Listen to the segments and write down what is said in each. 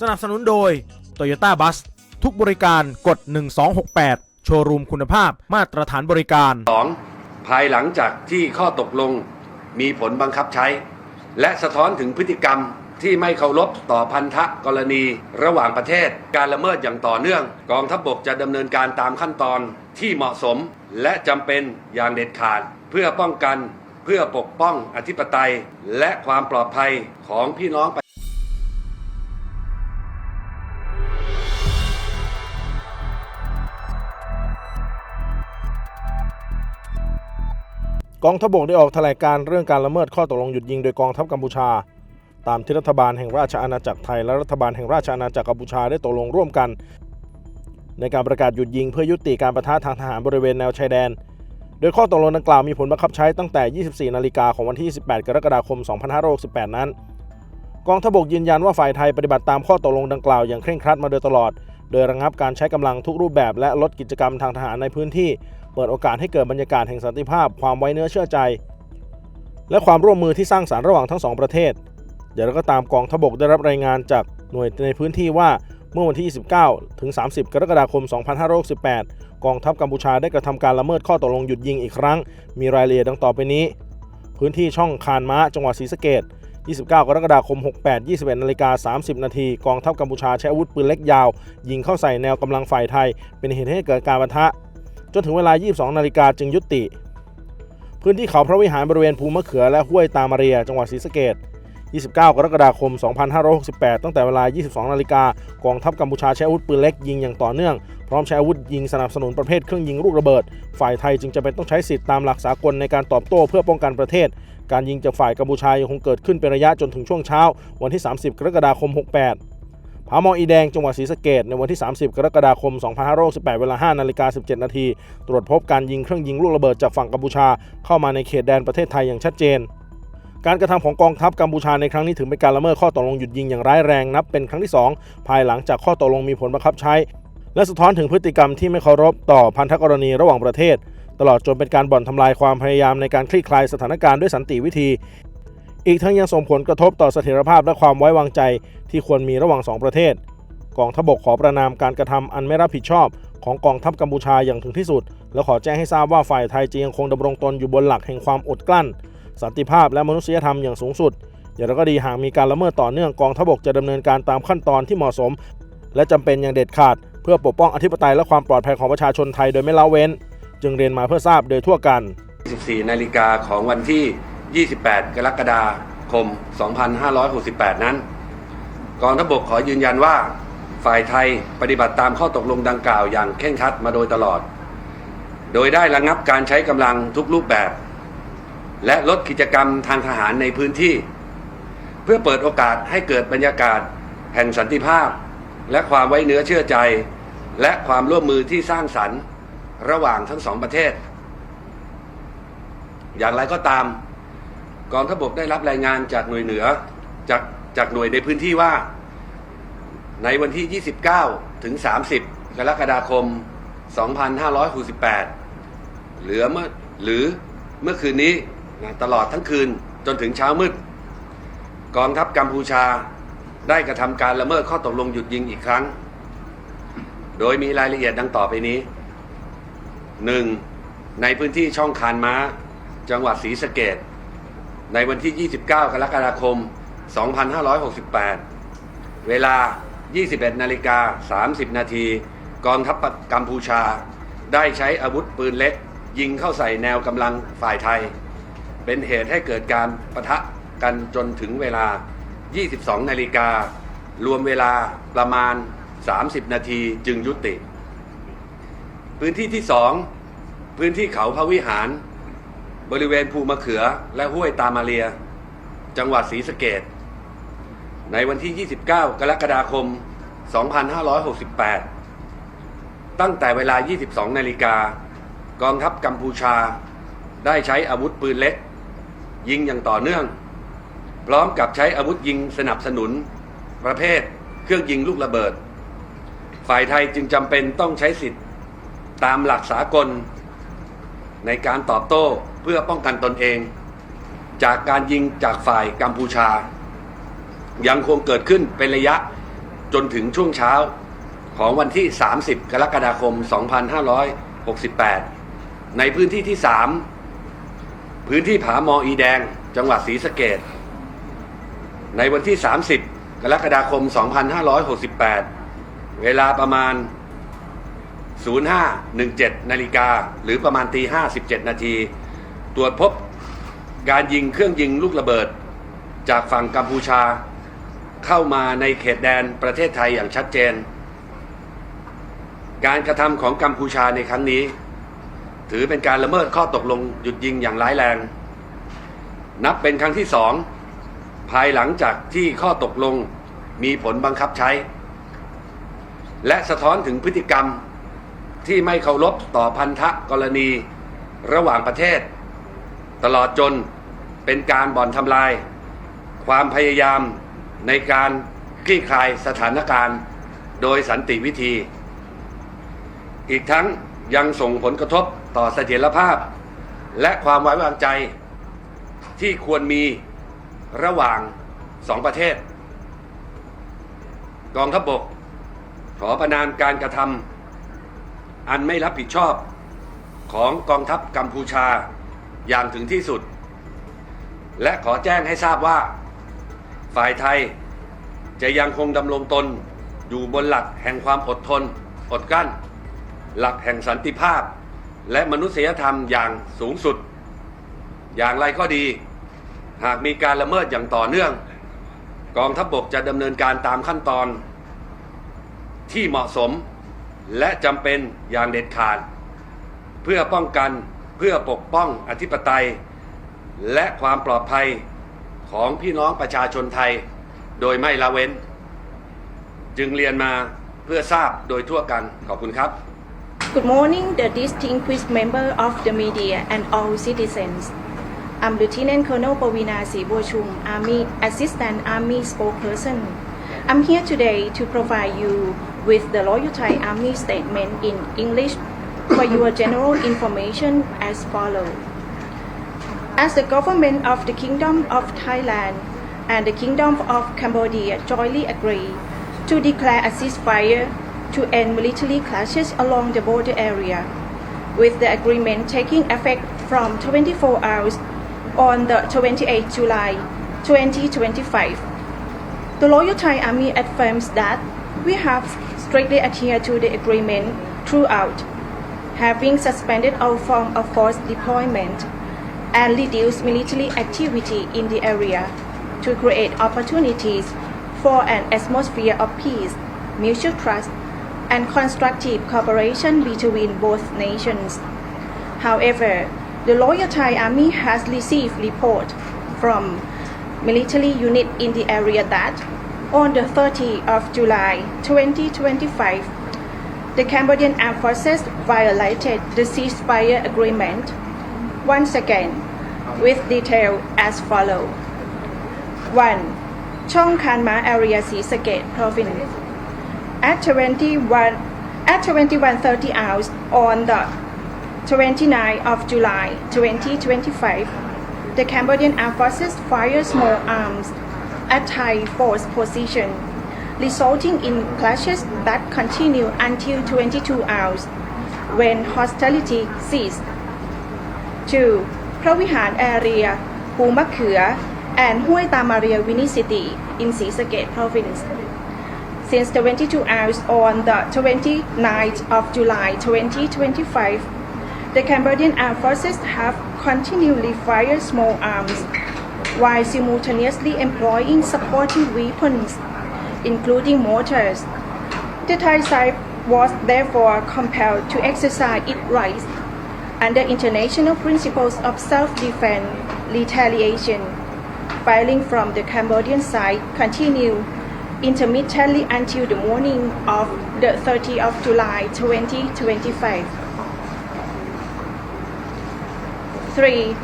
สนับสนุนโดย Toyota Bus ทุกบริการกด 1268 โชว์รูมคุณภาพมาตรฐานบริการ 2. ภายหลังจากที่ข้อตกลงมีผลบังคับใช้ และสะท้อนถึงพฤติกรรมที่ไม่เคารพต่อพันธกรณีระหว่างประเทศ การละเมิดอย่างต่อเนื่อง กองทัพบกจะดำเนินการตามขั้นตอนที่เหมาะสมและจำเป็นอย่างเด็ดขาด เพื่อป้องกันเพื่อปกป้องอธิปไตย และความปลอดภัยของพี่น้อง กองทัพบกได้ออกแถลงการเรื่องการละเมิดข้อตกลงหยุดยิงโดยกองทัพกัมพูชา ตามที่รัฐบาลแห่งราชอาณาจักรไทยและรัฐบาลแห่งราชอาณาจักรกัมพูชาได้ตกลงร่วมกัน ในการประกาศหยุดยิงเพื่อยุติการประทะทางทหารบริเวณแนวชายแดน โดยข้อตกลงดังกล่าวมีผลบังคับใช้ตั้งแต่ 24 นาฬิกาของวันที่28กรกฎาคม 2568 นั้น กองทัพบกยืนยันว่าฝ่ายไทยปฏิบัติตามข้อตกลงดังกล่าวอย่างเคร่งครัดมาโดยตลอด โดยระงับการใช้กำลังทุกรูปแบบและลดกิจกรรมทางทหารในพื้นที่ เปิดโอกาสให้เกิดบรรยากาศแห่งสันติภาพความไว้เนื้อเชื่อใจ และความร่วมมือที่สร้างสารรค์ระหว่างทั้งสองประเทศเดี๋ยวเราก็ตามกองทบกได้รับรายงานจากหน่วยในพื้นที่ว่าเมื่อวันที่ 29 ถึง 30 กรกฎาคม 2568 กองทัพกัมพูชาได้กระทำการละเมิดข้อตกลงหยุดยิงอีกครั้ง มีรายละเอียดดังต่อไปนี้ พื้นที่ช่องคานม้า จังหวัดศรีสะเกษ29 กรกฎาคม 68 21นาฬิกา30 นาที กองทัพกัมพูชาใช้อาวุธปืนเล็กยาว ยิงเข้าใส่แนวกำลังฝ่ายไทย เป็นเหตุให้เกิดการปะทะ จนถึงเวลา 22 นาฬิกาจึงยุติ พื้นที่เขาพระวิหารบริเวณภูมะเขือและห้วยตามาเรีย จังหวัดศรีสะเกษ29 กรกฎาคม 2568 ตั้งแต่เวลา 22 นาฬิกากองทัพกัมพูชาใช้อาวุธปืนเล็กยิงอย่างต่อเนื่อง พร้อมใช้อาวุธยิงสนับสนุนประเภทเครื่องยิงลูกระเบิด ฝ่ายไทยจึงจะเป็นต้องใช้สิทธิตามหลักสากลในการตอบโต้เพื่อป้องกันประเทศ การยิงจากฝ่ายกัมพูชายังคงเกิดขึ้นเป็นระยะจนถึงช่วงเช้า วันที่ 30 กรกฎาคม 68 ผาหมออีแดงจังหวัดศรีสะเกดในวันที่ 30 กรกฎาคม 2568 เวลา 5 นาฬิกา 17 นาทีตรวจพบการยิงเครื่องยิงลูกระเบิดจากฝั่งกัมพูชา เข้ามาในเขตแดนประเทศไทยอย่างชัดเจน การกระทำของกองทัพกัมพูชาในครั้งนี้ถือเป็นการละเมิดข้อตกลงหยุดยิงอย่างร้ายแรงนับเป็นครั้งที่ 2 ภายหลังจากข้อตกลงมีผลบังคับใช้ และสะท้อนถึงพฤติกรรมที่ไม่เคารพต่อพันธกรณีระหว่างประเทศ ตลอดจนเป็นการบ่อนทำลายความพยายามในการคลี่คลายสถานการณ์ด้วยสันติวิธี อีกทั้งยังส่งผลกระทบต่อเสถียรภาพและความไว้วางใจ ที่ควรมีระหว่างสองประเทศ กองทัพบกขอประนามการกระทำอันไม่รับผิดชอบของกองทัพกัมพูชาอย่างถึงที่สุด และขอแจ้งให้ทราบว่าฝ่ายไทยจะยังคงดำรงตนอยู่บนหลักแห่งความอดกลั้น สันติภาพและมนุษยธรรมอย่างสูงสุด อย่างไรก็ดีหากมีการละเมิดต่อเนื่องกองทัพบกจะดำเนินการตามขั้นตอนที่เหมาะสม และจำเป็นอย่างเด็ดขาด เพื่อปกป้องอธิปไตยและความปลอดภัยของประชาชนไทยโดยไม่ละเว้น จึงเรียนมาเพื่อทราบโดยทั่วกัน24นาฬิกาของวันที่ 28 กรกฎาคม 2568 นั้น กองทัพบกขอยืนยันว่าฝ่ายไทยปฏิบัติตามข้อตกลงดังกล่าวอย่างเคร่งครัดมาโดยตลอด โดยได้ระงับการใช้กำลังทุกรูปแบบ และลดกิจกรรมทางทหารในพื้นที่ เพื่อเปิดโอกาสให้เกิดบรรยากาศ แห่งสันติภาพ และความไว้เนื้อเชื่อใจ และความร่วมมือที่สร้างสรรค์ระหว่างทั้งสองประเทศ อย่างไรก็ตามกองทัพบกได้รับรายงานจากหน่วยเหนือจาก จากหน่วยในพื้นที่ว่า ในวันที่ 29 ถึง 30 กรกฎาคม 2568 เหลือเมื่อหรือเมื่อคืนนี้นะตลอดทั้งคืนจนถึงเช้ามืด กองทัพกัมพูชาได้กระทำการละเมิดข้อตกลงหยุดยิงอีกครั้ง โดยมีรายละเอียดดังต่อไปนี้ 1. ในพื้นที่ช่องคานม้า จังหวัดศรีสะเกดในวันที่ 29 กรกฎาคม 2568 เวลา 21 นาฬิกา 30 นาที กองทัพกัมพูชา ได้ใช้อาวุธปืนเล็ก ยิงเข้าใส่แนวกำลังฝ่ายไทย เป็นเหตุให้เกิดการปะทะกันจนถึงเวลา 22 นาฬิกา รวมเวลาประมาณ 30 นาทีจึงยุติ พื้นที่ที่ 2 พื้นที่เขาพระวิหาร บริเวณภูมะเขือและห้วยตามาเรีย จังหวัดศรีสะเกด ในวันที่ 29 กรกฎาคม 2568 ตั้งแต่เวลา 22 นาฬิกากองทัพกัมพูชา ได้ใช้อาวุธปืนเล็ก ยิงอย่างต่อเนื่อง พร้อมกับใช้อาวุธยิงสนับสนุน ประเภทเครื่องยิงลูกระเบิด ฝ่ายไทยจึงจำเป็นต้องใช้สิทธิ์ตามหลักสากล ในการตอบโต้เพื่อป้องกันตนเอง จากการยิงจากฝ่ายกัมพูชา ยังคงเกิดขึ้นเป็นระยะจนถึงช่วงเช้าของวันที่ 30 กรกฎาคม 2568 ในพื้นที่ที่ 3 พื้นที่ผาหมออีแดง จังหวัดศรีสะเกดในวันที่ 30 กรกฎาคม 2568 เวลาประมาณ 0517 นาฬิกา หรือประมาณตี57 นาที ตรวจพบการยิงเครื่องยิงลูกระเบิด จากฝั่งกัมพูชา เข้ามาในเขตแดนประเทศไทยอย่างชัดเจน การกระทำของกัมพูชาในครั้งนี้ ถือเป็นการละเมิดข้อตกลงหยุดยิงอย่างร้ายแรง นับเป็นครั้งที่สองภายหลังจากที่ข้อตกลงมีผลบังคับใช้ และสะท้อนถึงพฤติกรรมที่ไม่เคารพต่อพันธะกรณีระหว่างประเทศ ตลอดจนเป็นการบ่อนทำลาย ความพยายาม ในการคลี่คลายสถานการณ์โดยสันติวิธี อีกทั้งยังส่งผลกระทบต่อเสถียรภาพ และความไว้วางใจที่ควรมีระหว่างสองประเทศ กองทัพบบก ขอประนามการกระทำอันไม่รับผิดชอบของกองทัพกัมพูชาอย่างถึงที่สุด และขอแจ้งให้ทราบว่า ฝ่ายไทย จะยังคงดำรงตนอยู่บนหลักแห่งความอดทน อดกั้น หลักแห่งสันติภาพ และมนุษยธรรมอย่างสูงสุด อย่างไรก็ดี หากมีการละเมิดอย่างต่อเนื่อง กองทัพบบกจะดำเนินการตามขั้นตอน ที่เหมาะสมและจำเป็นอย่างเด็ดขาด เพื่อป้องกันเพื่อปกป้องอธิปไตย และความปลอดภัย ของพี่น้องประชาชนไทย โดยไม่ละเว้น จึงเรียนมาเพื่อทราบโดยทั่วกันขอบคุณครับ Good morning, the distinguished member of the media and all citizens. I'm Lieutenant Colonel Pawina Sibochung, Army Assistant Army Spokesperson. I'm here today to provide you with the Loyal Thai Army statement in English for your general information as follows. As the government of the Kingdom of Thailand and the Kingdom of Cambodia jointly agree to declare a ceasefire to end military clashes along the border area, with the agreement taking effect from 24 hours on the 28th July 2025. The Loyal Thai Army affirms that we have strictly adhered to the agreement throughout, having suspended all form of force deployment and reduce military activity in the area to create opportunities for an atmosphere of peace, mutual trust, and constructive cooperation between both nations. However, the Loyal Thai Army has received report from military unit in the area that on the 30th of July 2025, the Cambodian Forces violated the ceasefire agreement. Once again, with detail as follows. 1. Chong Kanma area Sea Sake province. At 21 at 21:30 hours on the 29th of July 2025, the Cambodian Armed Forces fired small arms at Thai force position, resulting in clashes that continued until 22 hours when hostility ceased. 2. พระวิหาร area ภูมะเขือ and ห้วยตามาเรีย Vinicity in Sea Sake province. Since 22 hours on the 29th of July 2025, the Cambodian Armed Forces have continually fired small arms while simultaneously employing supporting weapons, including mortars. The Thai side was therefore compelled to exercise its rights under international principles of self-defense retaliation. Firing from the Cambodian side continued intermittently until the morning of the 30th of July 2025. 3.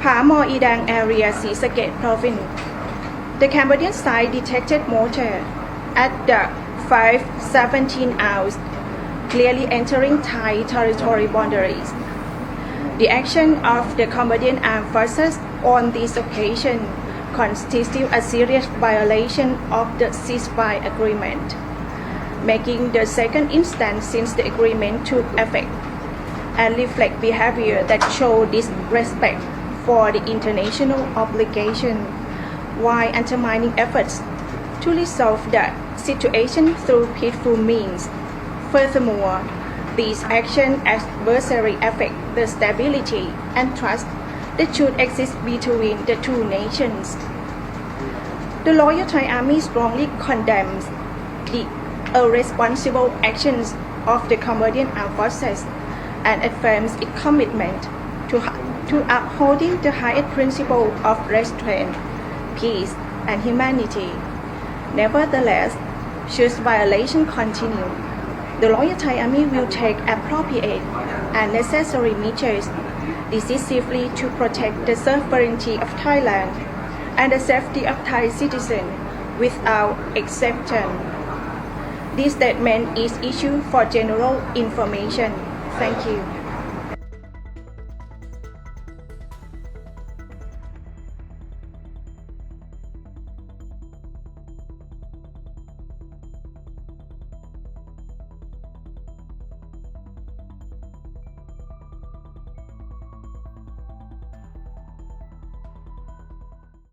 Phamo Idang area Sea Sake province. The Cambodian side detected mortar at the 5:17 hours, clearly entering Thai territory boundaries. The action of the Cambodian Armed Forces on this occasion constitute a serious violation of the ceasefire agreement. making the second instance since the agreement took effect, and reflect behavior that show disrespect for the international obligation while undermining efforts to resolve the situation through peaceful means. Furthermore, these actions adversely affect the stability and trust that should exist between the two nations. The Loyal Thai Army strongly condemns the irresponsible actions of the Cambodian Armed Forces and affirms its commitment to, to upholding the highest principle of restraint, peace, and humanity. Nevertheless, should violation continue, the Royal Thai Army will take appropriate and necessary measures decisively to protect the sovereignty of Thailand and the safety of Thai citizens without exception. This statement is issued for general information. Thank you.